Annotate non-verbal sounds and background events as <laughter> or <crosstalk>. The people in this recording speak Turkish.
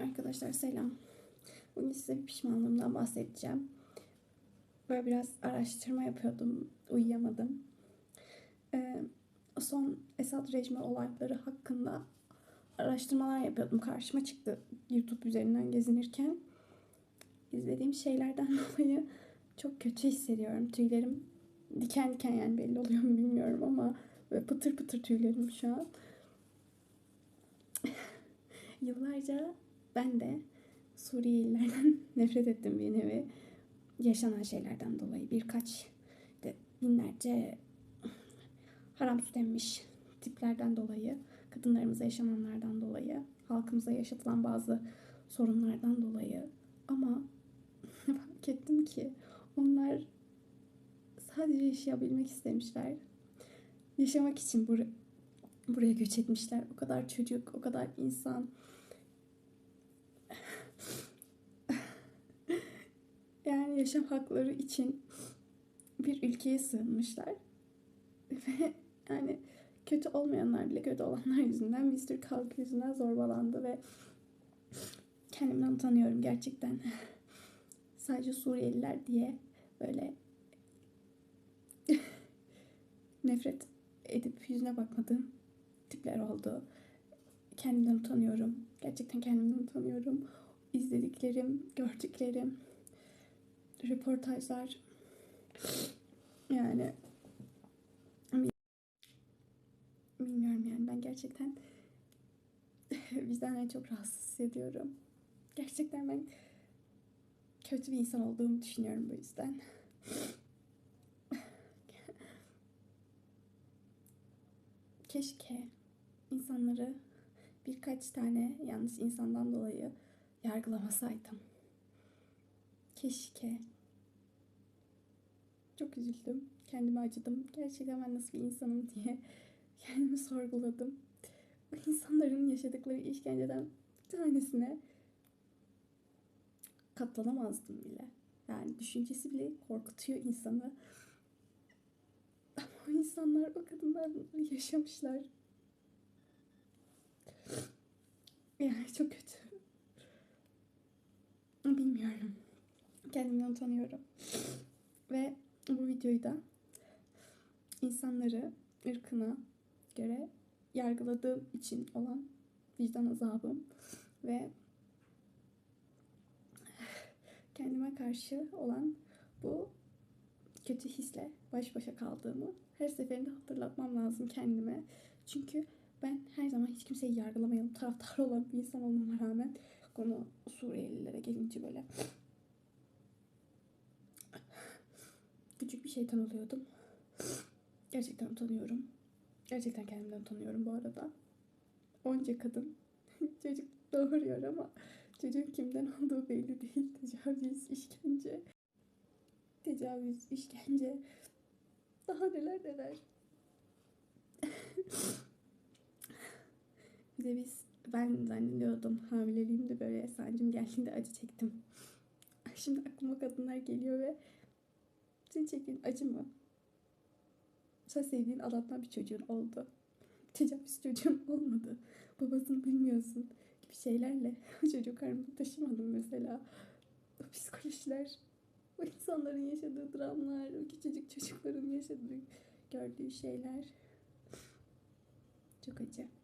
Arkadaşlar selam. Bugün size bir pişmanlığımdan bahsedeceğim. Böyle biraz araştırma yapıyordum. Uyuyamadım. Ee, son Esad rejimi olayları hakkında araştırmalar yapıyordum. Karşıma çıktı YouTube üzerinden gezinirken. izlediğim şeylerden <laughs> dolayı çok kötü hissediyorum. Tüylerim diken diken yani belli oluyor mu bilmiyorum ama böyle pıtır pıtır tüylerim şu an. <laughs> Yıllarca ben de Suriyelilerden <laughs> nefret ettim bir nevi. Yaşanan şeylerden dolayı birkaç de binlerce haram süt tiplerden dolayı, kadınlarımıza yaşananlardan dolayı, halkımıza yaşatılan bazı sorunlardan dolayı ama <laughs> fark ettim ki onlar sadece yaşayabilmek istemişler. Yaşamak için bur buraya göç etmişler. O kadar çocuk, o kadar insan, yani yaşam hakları için bir ülkeye sığınmışlar. <laughs> Ve yani kötü olmayanlar bile kötü olanlar yüzünden biz Türk halkı yüzünden zorbalandı ve kendimden utanıyorum gerçekten. <laughs> Sadece Suriyeliler diye böyle <laughs> nefret edip yüzüne bakmadığım tipler oldu. Kendimden utanıyorum. Gerçekten kendimden utanıyorum. İzlediklerim, gördüklerim, röportajlar yani bilmiyorum yani ben gerçekten <laughs> vicdanen çok rahatsız hissediyorum. Gerçekten ben kötü bir insan olduğumu düşünüyorum bu yüzden. <laughs> Keşke insanları birkaç tane yanlış insandan dolayı yargılamasaydım. Keşke. Çok üzüldüm. Kendime acıdım. Gerçekten ben nasıl bir insanım diye <laughs> kendimi sorguladım. Bu insanların yaşadıkları işkenceden bir tanesine katlanamazdım bile. Yani düşüncesi bile korkutuyor insanı. Ama o insanlar, o kadınlar bunları yaşamışlar. Yani çok kötü. Bilmiyorum. Kendimden utanıyorum. Ve bu videoyu da insanları ırkına göre yargıladığım için olan vicdan azabım ve kendime karşı olan bu kötü hisle baş başa kaldığımı her seferinde hatırlatmam lazım kendime. Çünkü ben her zaman hiç kimseyi yargılamayalım taraftar olan bir insan olmama rağmen konu Suriyelilere gelince böyle küçük bir şeytan oluyordum. Gerçekten utanıyorum. Gerçekten kendimden utanıyorum bu arada. Onca kadın <laughs> çocuk doğuruyor ama çocuğun kimden olduğu belli değil. <laughs> Tecavüz, işkence. Tecavüz, işkence. Daha neler neler. <laughs> bir de biz ben zannediyordum hamileliğimde böyle sancım geldiğinde acı çektim. Şimdi aklıma kadınlar geliyor ve senin çektiğin acı mı? Sen sevdiğin adamdan bir çocuğun oldu. Tecavüz çocuğun <laughs> olmadı. Babasını bilmiyorsun gibi şeylerle <laughs> çocuğu karnımda taşımadım mesela. O psikolojiler, o insanların yaşadığı dramlar, o küçücük çocukların yaşadığı, gördüğü şeyler çok acı.